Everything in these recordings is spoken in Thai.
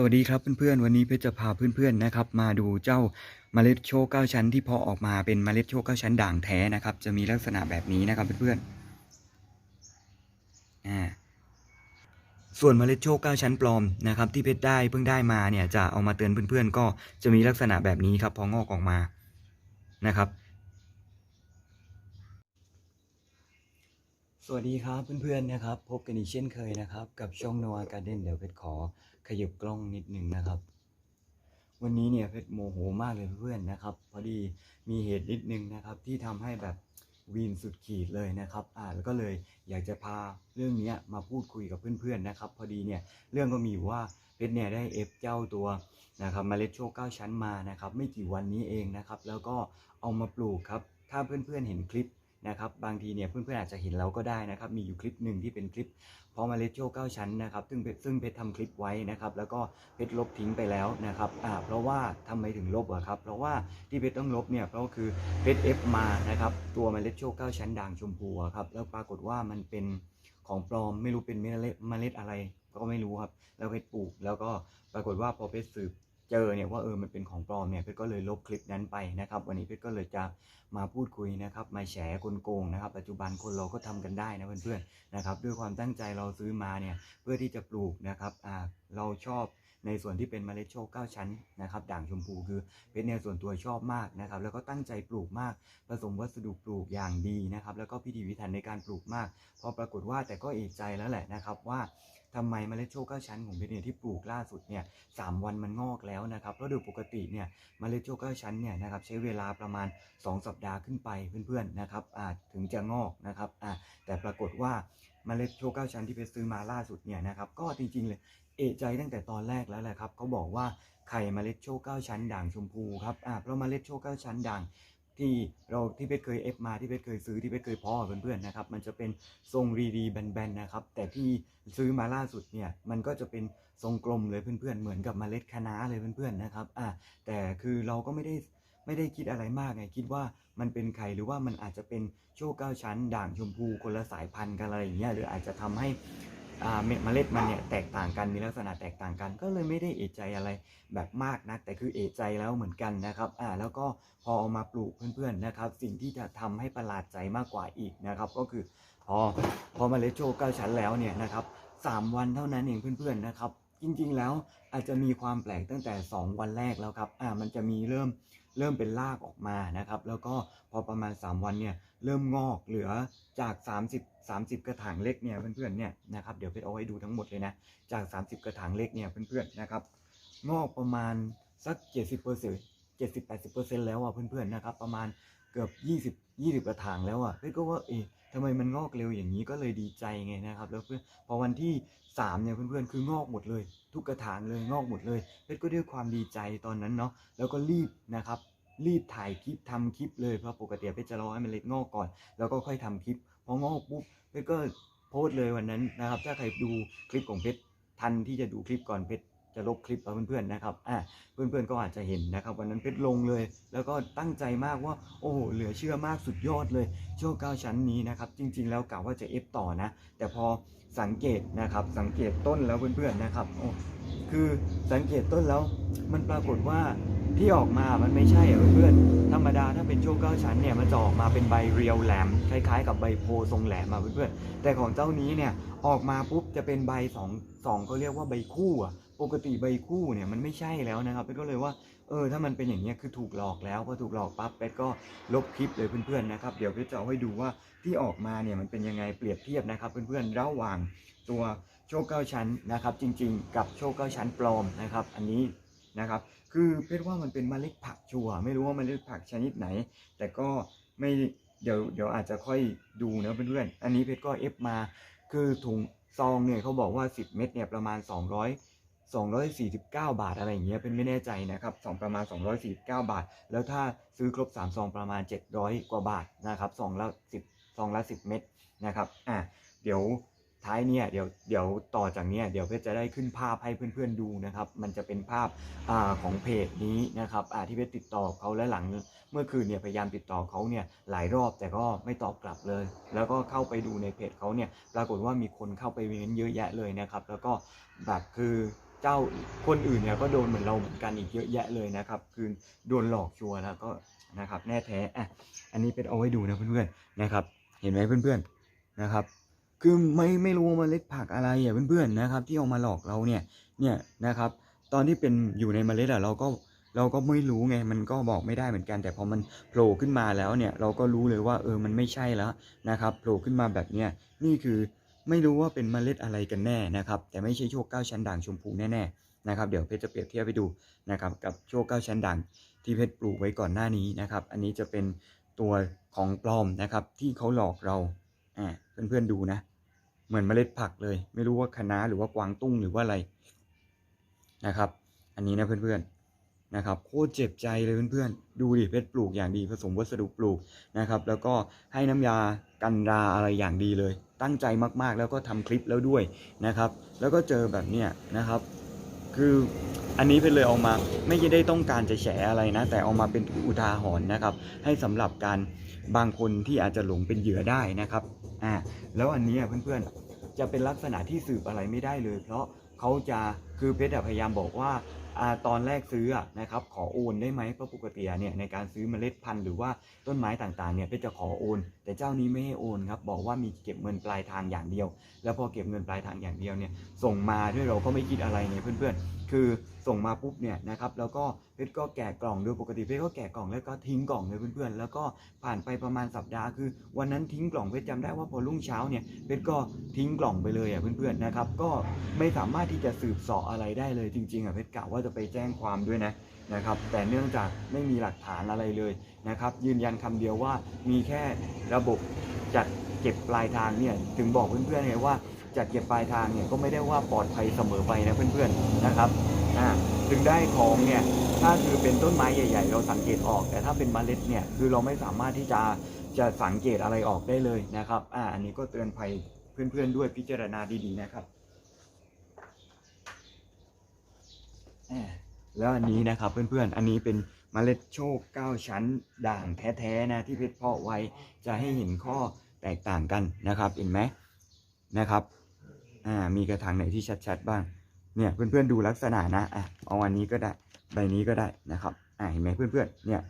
สวัสดีครับเพื่อนๆ วันนี้เพชรจะพาเพื่อนๆนะครับ มาดูเจ้าเมล็ดโชคเก้าชั้นที่พอออกมาเป็นเมล็ดโชคเก้าชั้นด่างแท้นะครับ จะมีลักษณะแบบนี้นะครับเพื่อนๆอ่าส่วนเมล็ดโชคเก้าชั้นปลอมนะครับที่เพชรได้เพิ่งได้มาเนี่ยจะเอามาเตือนเพื่อนๆ ก็จะมีลักษณะแบบนี้ครับพองอกออกมานะครับ สวัสดีครับเพื่อนๆนะครับ พบกันอีกเช่นเคยนะครับ กับช่องนวาการ์เด้นเดี๋ยวเพชรขอ ขยับกล้องนิดหนึ่งนะครับ วันนี้เนี่ยเพชรโมโหมากเลยเพื่อนนะครับ พอดีมีเหตุนิดนึงนะครับ ที่ทำให้แบบวีนสุดขีดเลยนะครับ อ่า แล้วก็เลยอยากจะพาเรื่องเนี้ยมาพูดคุยกับเพื่อนๆนะครับ พอดีเนี่ยเรื่องก็มีว่าเพชรเนี่ยได้เอฟเจ้าตัวนะครับมเมล็ดโชคเก้าชั้นมานะครับ ไม่กี่วันนี้เองนะครับ แล้วก็เอามาปลูกครับ ถ้าเพื่อนๆเห็นคลิปนะครับ บางทีเนี่ยเพื่อนๆอาจจะเห็นเราก็ได้นะครับ มีอยู่คลิปหนึ่งที่เป็นคลิป พอเมาเลโชเก้าชั้นนะครับ ซึ่งเพชซึ่งเพชรทำคลิปไว้นะครับ แล้วก็เพชรลบทิ้งไปแล้วนะครับอ่าเพราะว่าทำไมถึงลบอะครับ เพราะว่าที่เพชรต้องลบเนี่ยเพราะก็คือเพชรเอฟมานะครับ ตัวเมล็ดโชเก้าชั้นด่างชมพูอะครับ แล้วปรากฏว่ามันเป็นของปลอมไม่รู้เป็นเมล็ดเมล็ดอะไรก็ไม่รู้ครับ แล้วเพชรปลูก แล้วก็ปรากฏว่าพอเพชรสืบ เจอเนี่ยว่าเออมันเป็นของปลอมเนี่ยเพชรก็เลยลบคลิปนั้นไปนะครับ วันนี้เพชรก็เลยจะมาพูดคุยนะครับมาแฉคนโกงนะครับ ปัจจุบันคนเราก็ทำกันได้นะเพื่อนๆนะครับ ด้วยความตั้งใจเราซื้อมาเนี่ยเพื่อที่จะปลูกนะครับอ่าเราชอบ ในส่วนที่เป็นเมล็ดโชคเก้าชั้นนะครับด่างชมพูคือเพชรเนี่ยส่วนตัวชอบมากนะครับแล้วก็ตั้งใจปลูกมาก ผสมวัสดุปลูกอย่างดีนะครับแล้วก็พิถีพิถันในการปลูกมาก พอปรากฏว่าแต่ก็เอกใจแล้วแหละนะครับว่าทำไมเมล็ดโชคเก้าชั้นของเพชรเนียที่ปลูกล่าสุดเนี่ยสามวันมันงอกแล้วนะครับเพราะโดยปกติเนี่ยเมล็ดโชคเก้าชั้นเนี่ยนะครับใช้เวลาประมาณ 2 สัปดาห์ขึ้นไปเพื่อนๆนะครับอ่าถึงจะงอกนะครับอ่าแต่ปรากฏว่า เมล็ดโชก้าชั้นที่เพชรซื้อมาล่าสุดเนี่ยนะครับก็จริงๆเลยเอะใจตั้งแต่ตอนแรกแล้วแหละครับเขาบอกว่าไข่เมล็ดโชก้าชั้นด่างชมพูครับอ่าเพราะเมล็ดโชก้าชั้นด่างที่เราที่เพชรเคยเอฟมาที่เพชรเคยซื้อที่เพชรเคยเพ่อเพื่อนๆนะครับมันจะเป็นทรงรีดีแบนๆนะครับแต่ที่ซื้อมาล่าสุดเนี่ยมันก็จะเป็นทรงกลมเลยเพื่อนๆ เหมือนกับเมล็ดคะน้าเลยเพื่อนๆนะครับอ่าแต่คือเราก็ไม่ได้ ไม่ได้คิดอะไรมากไงคิดว่ามันเป็นไข่หรือว่ามันอาจจะเป็นโชคเก้าชั้น ด่างชมพูคนละสายพันธุ์กันอะไรอย่างเงี้ยหรืออาจจะทำให้อ่าเมเมล็ดมันเนี่ยแตกต่างกันมีลักษณะแตกต่างกัน ก็เลยไม่ได้เอะใจอะไรแบบมากนักแต่คือเอะใจแล้วเหมือนกันนะครับอ่าแล้วก็พอเอามาปลูกเพื่อนๆนะครับ สิ่งที่จะทำให้ประหลาดใจมากกว่าอีกนะครับก็คือพอพอเมล็ดโชคเก้าชั้นแล้วเนี่ยนะครับสามวันเท่านั้นเองเพื่อนๆนะครับจริงๆแล้วอาจจะมีความแปลกตั้งแต่ 2 วันแรกแล้วครับอ่ามันจะมีเริ่ม เริ่มเป็นรากออกมานะครับ แล้วก็พอประมาณ 3 วันเนี่ยเริ่มงอกเหลือจาก 30 30 กระถางเล็กเนี่ยเพื่อนๆเนี่ยนะครับเดี๋ยวเพชรเอาไว้ดูทั้งหมดเลยนะจาก 30 กระถางเล็กเนี่ยเพื่อนๆนะครับงอกประมาณสัก 70เปอร์เซ็นต์70 80เปอร์เซ็นต์แล้วอะเพื่อนๆนะครับประมาณ กือบ20 20กระถางแล้วอะเพชรก็ว่าเอ๊ะทำไมมันงอกเร็วอย่างนี้ก็เลยดีใจไงนะครับ แล้วเพื่อนพอวันที่3เนี่ยเพื่อนๆคืองอกหมดเลย ทุกกระถางเลยงอกหมดเลยเพชรก็ด้วยความดีใจตอนนั้นเนาะแล้วก็รีบนะครับรีบถ่ายคลิปทำคลิปเลยเพราะปกติเพชรจะรอให้มันเล็กงอกก่อน แล้วก็ค่อยทำคลิปพองอกปุ๊บเพชรก็โพสต์เลยวันนั้นนะครับ ถ้าใครดูคลิปของเพชรทันที่จะดูคลิปก่อนเพชร จะลบคลิปเอาเพื่อนๆนะครับอ่าเพื่อนๆก็อาจจะเห็นนะครับวันนั้นเพชรลงเลย แล้วก็ตั้งใจมากว่าโอ้โหเหลือเชื่อมากสุดยอดเลยโชคเก้าชั้นนี้นะครับจริง ๆ แล้วกะว่าจะเอฟต่อนะ แต่พอสังเกตนะครับสังเกตต้นแล้วเพื่อนๆนะครับโอ้คือสังเกตต้นแล้วมันปรากฏว่า ที่ออกมามันไม่ใช่เพื่อน ธรรมดาถ้าเป็นโชคเก้าชั้นเนี่ยมันจะออกมาเป็นใบเรียวแหลม คล้าย ๆ กับใบโพทรงแหลมมาเพื่อนๆ แต่ของเจ้านี้เนี่ยออกมาปุ๊บจะเป็นใบสองสองเขาเรียกว่าใบคู่อะปกติใบคู่เนี่ยมันไม่ใช่แล้วนะครับเป็ดก็เลยว่าเออถ้ามันเป็นอย่างนี้ยคือถูกหลอกแล้วพอถูกหลอกปั๊บเป็ดก็ลบคลิปเลยเพื่อนๆนะครับ เดี๋ยวเป็ดจะเอาให้ดูว่าที่ออกมาเนี่ยมันเป็นยังไงเปรียบเทียบนะครับ เพื่อนๆระหว่างตัวโชคเก้าชั้นนะครับจริง ๆ กับโชคเก้าชั้นปลอมนะครับ อันนี้ นะครับ คือเพชรว่ามันเป็นเมล็ดผักชัวไม่รู้ว่าเมล็ดผักชนิดไหน แต่ก็ไม่เดี๋ยวเดี๋ยวอาจจะค่อยดูนะเพื่อนๆอันนี้เพชรก็เอฟมา คือถุงซองเนี่ยเขาบอกว่า 10 เม็ดเนี่ยประมาณ 200 249 บาทอะไรอย่างเงี้ยเป็นไม่แน่ใจนะครับสองประมาณ 249 บาท แล้วถ้าซื้อครบ3ซองประมาณ 700 กว่าบาทนะครับซองละ10ซองละ 10 เม็ดนะครับอะเดี๋ยว ท้ายเนี่ยเดี๋ยวเดี๋ยวต่อจากเนี้ยเดี๋ยวเพชรจะได้ขึ้นภาพให้เพื่อนๆดูนะครับ มันจะเป็นภาพอ่าของเพจนี้นะครับอ่าที่เพชรติดต่อเขาและหลังเมื่อคืนเนี่ยพยายามติดต่อเขาเนี่ยหลายรอบแต่ก็ไม่ตอบกลับเลย แล้วก็เข้าไปดูในเพจเขาเนี่ยปรากฏว่ามีคนเข้าไปเม้นเยอะแยะเลยนะครับ แล้วก็แบบคือเจ้าคนอื่นเนี่ยก็โดนเหมือนเราเหมือนกันอีกเยอะแยะเลยนะครับคือโดนหลอกชัวร์แล้วก็นะครับแน่แท้อะอันนี้เป็นเอาไว้ดูนะเพื่อนๆนะครับ เห็นไหมเพื่อนๆนะครับ คือไม่ไม่รู้ว่าเมล็ดผักอะไรอะเพื่อนๆนะครับ ที่เอามาหลอกเราเนี่ยเนี่ยนะครับ ตอนที่เป็นอยู่ในเมล็ดอะเราก็เราก็ไม่รู้ไงมันก็บอกไม่ได้เหมือนกัน แต่พอมันโผล่ขึ้นมาแล้วเนี่ยเราก็รู้เลยว่าเออมันไม่ใช่แล้วนะครับโผล่ขึ้นมาแบบเนี้ยนี่คือไม่รู้ว่าเป็นเมล็ดอะไรกันแน่นะครับ แต่ไม่ใช่โชคเก้าชั้นด่างชมพูแน่ๆนะครับ เดี๋ยวเพชรจะเปรียบเทียบไปดูนะครับ กับโชคเก้าชั้นด่างที่เพชรปลูกไว้ก่อนหน้านี้นะครับ อันนี้จะเป็นตัวของปลอมนะครับที่เขาหลอกเรา อ่าเพื่อนๆดูนะ เหมือนเมล็ดผักเลย ไม่รู้ว่าคะน้าหรือว่ากวางตุ้งหรือว่าอะไรนะครับ อันนี้นะเพื่อนๆนะครับโคตรเจ็บใจเลยเพื่อนๆ ดูดิเพชรปลูกอย่างดีผสมวัสดุปลูกนะครับ แล้วก็ให้น้ำยากันราอะไรอย่างดีเลย ตั้งใจมากๆ แล้วก็ทำคลิปแล้วด้วยนะครับ แล้วก็เจอแบบเนี้ยนะครับ คืออันนี้เป็นเลยเอามาไม่ได้ต้องการจะแฉอะไรนะ แต่เอามาเป็นอุทาหรณ์นะครับ ให้สำหรับการบางคนที่อาจจะหลงเป็นเหยื่อได้นะครับ อ่าแล้วอันนี้เพื่อนๆจะเป็นลักษณะที่สืบอะไรไม่ได้เลย เพราะเขาจะคือเพชรพยายามบอกว่าอตอนแรกซื้อนะครับขอโอนได้ไหมเพราะปกติเนี่ยในการซื้อเมล็ดพันธุ์หรือว่าต้นไม้ต่างๆเนี่ยเพชรจะขอโอน แต่เจ้านี้ไม่ให้โอนครับบอกว่ามีเก็บเงินปลายทางอย่างเดียว แล้วพอเก็บเงินปลายทางอย่างเดียวเนี่ยส่งมาด้วยเราก็ไม่คิดอะไรไงเพื่อนๆ คือส่งมาปุ๊บเนี่ยนะครับแล้วก็เพชรก็แกะกล่องโดยปกติเพชรก็แกะกล่องแล้วก็ทิ้งกล่องเลยเพื่อนๆ แล้วก็ผ่านไปประมาณสัปดาห์คือ วันนั้นทิ้งกล่องเพชรจำได้ว่าพอรุ่งเช้าเนี่ยเพชรก็ทิ้งกล่องไปเลยอะเพื่อนๆนะครับก็ไม่สามารถที่จะสืบเสาะอะไรได้เลยจริงๆอะเพชรกะว่าจะไปแจ้งความด้วยนะ นะครับ แต่เนื่องจากไม่มีหลักฐานอะไรเลยนะครับ ยืนยันคำเดียวว่ามีแค่ระบบจัดเก็บปลายทางเนี่ยถึงบอกเพื่อนๆไงว่าจัดเก็บปลายทางเนี่ยก็ไม่ได้ว่าปลอดภัยเสมอไปนะเพื่อนๆนะครับอ่าถึงได้ของเนี่ยถ้าคือเป็นต้นไม้ใหญ่ ๆ เราสังเกตออก แต่ถ้าเป็นเมล็ดเนี่ยคือเราไม่สามารถที่จะจะสังเกตอะไรออกได้เลยนะครับอ่าอันนี้ก็เตือนภัยเพื่อนๆด้วยพิจารณาดีๆนะครับอ่า แล้วอันนี้นะครับเพื่อนๆ อันนี้เป็นเมล็ดโชค 9 ชั้นด่างแท้ๆนะที่เพชรเพาะไว้จะให้เห็นข้อแตกต่างกันนะครับเห็นไหมนะครับอ่ามีกระถางไหนที่ชัดๆบ้างเนี่ยเพื่อนๆดูลักษณะนะอะเอาอันนี้ก็ได้ใบนี้ก็ได้นะครับอ่าเห็นไหมเพื่อนๆเนี่ย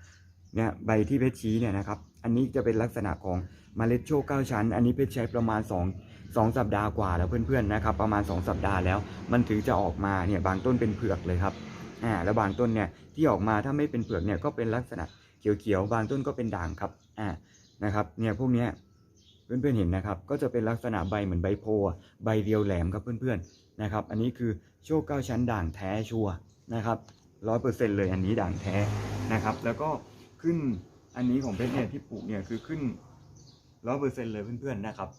เนี่ยใบที่เพชรชี้เนี่ยนะครับอันนี้จะเป็นลักษณะของเมล็ดโชคเก้าชั้น อันนี้เพชรใช้ประมาณ 2 2 สัปดาห์กว่าแล้วเพื่อนๆนะครับประมาณ 2 สัปดาห์แล้ว มันถึงจะออกมาเนี่ยบางต้นเป็นเผือกเลยครับ อ่าแล้วบางต้นเนี่ยที่ออกมาถ้าไม่เป็นเผือกเนี่ยก็เป็นลักษณะเขียวๆบางต้นก็เป็นด่างครับอ่านะครับเนี่ยพวกเนี้ยเพื่อนๆเห็นนะครับ ก็จะเป็นลักษณะใบเหมือนใบโพใบเรียวแหลมครับเพื่อนๆนะครับ อันนี้คือโชคเก้าชั้นด่างแท้ชัวนะครับร้อยเปอร์เซ็นต์เลยอันนี้ด่างแท้นะครับ แล้วก็ขึ้นอันนี้ของเพชรเนี่ยที่ปลูกเนี่ยคือขึ้นร้อยเปอร์เซ็นต์เลยเพื่อนๆนะครับ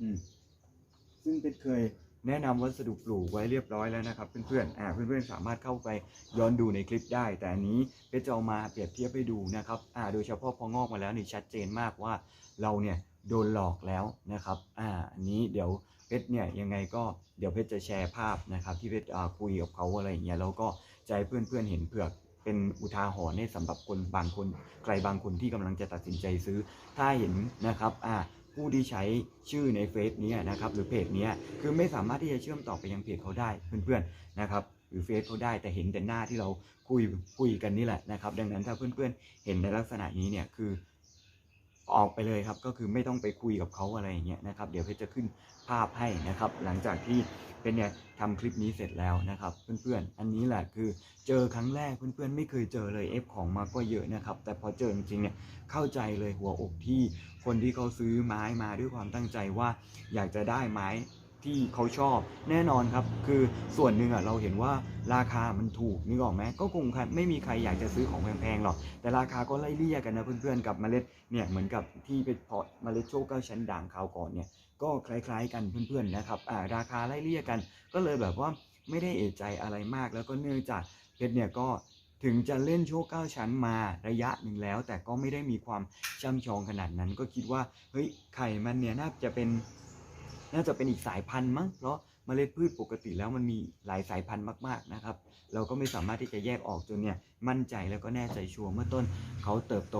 อืมซึ่งเพชรเคย แนะนำวัสดุปลูกไว้เรียบร้อยแล้วนะครับเพื่อนๆอ่าเพื่อนๆสามารถเข้าไปย้อนดูในคลิปได้ แต่อันนี้เพชรจะเอามาเปรียบเทียบให้ดูนะครับอ่าโดยเฉพาะพองอกมาแล้วนี่ชัดเจนมากว่าเราเนี่ยโดนหลอกแล้วนะครับอ่าอันนี้เดี๋ยวเพชรเนี่ยยังไงก็เดี๋ยวเพชรจะแชร์ภาพนะครับที่เพชรอ่าคุยกับเขาอะไรอย่างเงี้ยแล้วก็จะให้เพื่อนๆเห็นเผือกเป็นอุทาหรณ์ให้สำหรับคนบางคนใครบางคนที่กำลังจะตัดสินใจซื้อ ถ้าเห็นนะครับอ่า ผู้ที่ใช้ชื่อในเฟซนี้นะครับหรือเพจนี้คือไม่สามารถที่จะเชื่อมต่อไปยังเพจเขาได้เพื่อนๆนะครับหรือเฟซเขาได้แต่เห็นแต่หน้าที่เราคุยคุยกันนี่แหละนะครับ ดังนั้นถ้าเพื่อนๆเห็นในลักษณะนี้เนี่ยคือ ออกไปเลยครับ ก็คือไม่ต้องไปคุยกับเขาอะไรอย่างเงี้ยนะครับ เดี๋ยวเพชรจะขึ้นภาพให้นะครับ หลังจากที่เป็นเนี่ยทำคลิปนี้เสร็จแล้วนะครับ เพื่อนๆ อันนี้แหละคือเจอครั้งแรกเพื่อนๆ ไม่เคยเจอเลยเอฟของมาก็เยอะนะครับ แต่พอเจอจริงๆเนี่ยเข้าใจเลยหัวอกที่คนที่เขาซื้อไม้มาด้วยความตั้งใจว่าอยากจะได้ไม้ ที่เขาชอบแน่นอนครับ คือส่วนหนึ่งอะเราเห็นว่าราคามันถูกนึกออกไหมก็คงไม่มีใครอยากจะซื้อของแพงๆหรอกแต่ราคาก็ไล่เลี่ยกันนะเพื่อนๆกับเมล็ดเนี่ยเหมือนกับที่เป็นเพาะเมล็ดโชคเก้าชั้นด่างคราวก่อนเนี่ยก็คล้ายๆกันเพื่อนๆนะครับอ่าราคาไล่เลี่ยกัน ก็เลยแบบว่าไม่ได้เอะใจอะไรมาก แล้วก็เนื่องจากเพชรเนี่ยก็ถึงจะเล่นโชคเก้าชั้นมาระยะหนึ่งแล้ว แต่ก็ไม่ได้มีความช่ำชองขนาดนั้น ก็คิดว่าเฮ้ยไข่มันเนี่ยน่าจะเป็น น่าจะเป็นอีกสายพันธุ์มั้งเพราะเมล็ดพืชปกติแล้วมันมีหลายสายพันธุ์มากๆนะครับ เราก็ไม่สามารถที่จะแยกออกจนเนี่ยมั่นใจแล้วก็แน่ใจชัวร์เมื่อต้นเขาเติบโต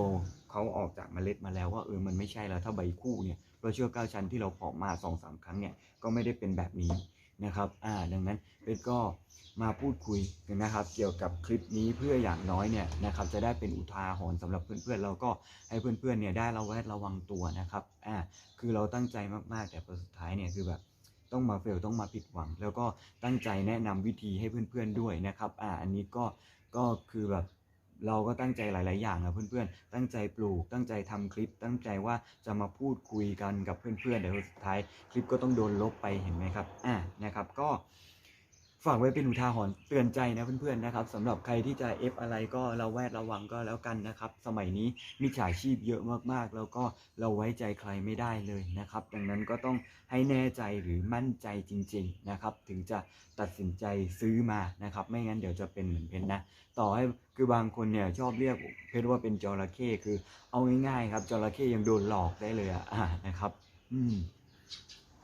เขาออกจากเมล็ดมาแล้วว่าเออมันไม่ใช่แล้วถ้าใบคู่เนี่ยเพราะเชื่อเก้าชั้นที่เราเพาะมาสองสามครั้งเนี่ยก็ไม่ได้เป็นแบบนี้ นะครับ อ่า ดังนั้นเพชรก็มาพูดคุยกันนะครับ เกี่ยวกับคลิปนี้เพื่ออย่างน้อยเนี่ยนะครับ จะได้เป็นอุทาหรณ์สำหรับเพื่อนๆแล้วก็ให้เพื่อนๆ เนี่ยได้ระแวดระวังตัวนะครับ อ่า คือเราตั้งใจมากๆ แต่พอสุดท้ายเนี่ยคือแบบต้องมาเฟลต้องมาผิดหวัง แล้วก็ตั้งใจแนะนำวิธีให้เพื่อนๆ ด้วยนะครับ อ่า อันนี้ก็ ก็คือแบบ เราก็ตั้งใจหลาย ๆ อย่างนะเพื่อน ๆ ตั้งใจปลูก ตั้งใจทำคลิป ตั้งใจว่าจะมาพูดคุยกันกับเพื่อน ๆ เดี๋ยวสุดท้ายคลิปก็ต้องโดนลบไปเห็นไหมครับ อ่านะครับก็ ฝากไว้เป็นอุทาหรณ์เตือนใจนะเพื่อนๆนะครับสำหรับใครที่จะเอฟอะไรก็เราแวดระวังก็แล้วกันนะครับ สมัยนี้มิจฉาชีพเยอะมากๆ แล้วก็เราไว้ใจใครไม่ได้เลยนะครับ ดังนั้นก็ต้องให้แน่ใจหรือมั่นใจจริง ๆนะครับ ถึงจะตัดสินใจซื้อมานะครับ ไม่งั้นเดี๋ยวจะเป็นเหมือนเพชรนะ ต่อให้คือบางคนเนี่ยชอบเรียกเพชรว่าเป็นจระเข้คือเอาง่ายๆครับจระเข้ยังโดนหลอกได้เลยอะอ่านะครับ อืม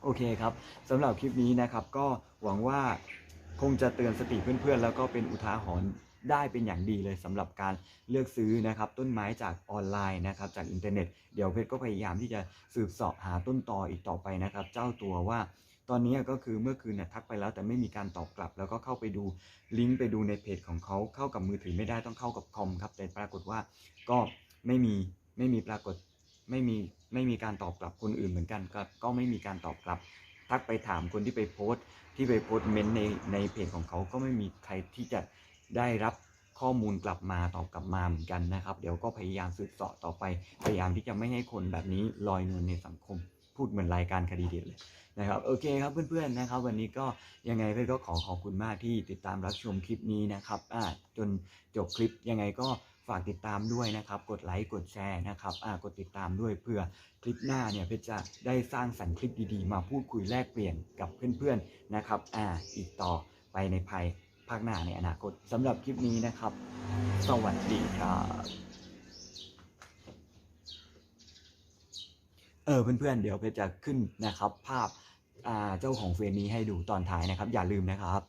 โอเคครับสำหรับคลิปนี้นะครับ ก็หวังว่า คงจะเตือนสติเพื่อนๆ แล้วก็เป็นอุทาหรณ์ได้เป็นอย่างดีเลยสำหรับการเลือกซื้อนะครับต้นไม้จากออนไลน์นะครับจากอินเทอร์เน็ต เดี๋ยวเพชรก็พยายามที่จะสืบสอบหาต้นตออีกต่อไปนะครับ เจ้าตัวว่าตอนนี้ก็คือเมื่อคืนเนี่ยทักไปแล้วแต่ไม่มีการตอบกลับ แล้วก็เข้าไปดูลิงก์ไปดูในเพจของเขาเข้ากับมือถือไม่ได้ต้องเข้ากับคอมครับแต่ปรากฏว่าก็ไม่มีไม่มีปรากฏไม่มีไม่มีการตอบกลับคนอื่นเหมือนกันก็ไม่มีการตอบกลับ ทักไปถามคนที่ไปโพสต์ ที่ไปโพสต์เมนต์ในในเพจของเขาก็ไม่มีใครที่จะได้รับข้อมูลกลับมาตอบกลับมาเหมือนกันนะครับ เดี๋ยวก็พยายามสืบเสาะต่อไป พยายามที่จะไม่ให้คนแบบนี้ลอยนวลในสังคม พูดเหมือนรายการคดีเด็ดเลยนะครับโอเคครับเพื่อนๆนะครับ วันนี้ก็ยังไงเพื่อนก็ขอขอบคุณมากที่ติดตามรับชมคลิปนี้นะครับอ่าจนจบคลิปยังไงก็ ฝากติดตามด้วยนะครับ กดไลค์กดแชร์นะครับอ่ากดติดตามด้วยเพื่อคลิปหน้าเนี่ยเพชรจะได้สร้างสรรค์คลิปดีๆ มาพูดคุยแลกเปลี่ยนกับเพื่อนๆนะครับอ่าอีกต่อไปในภายภาคหน้าในอนาคตสำหรับคลิปนี้นะครับ สวัสดีครับเออเพื่อนๆเดี๋ยวเพชรจะขึ้นนะครับ ภาพเจ้าของเฟรนนี้ให้ดูตอนท้ายนะครับ อย่าลืมนะครับ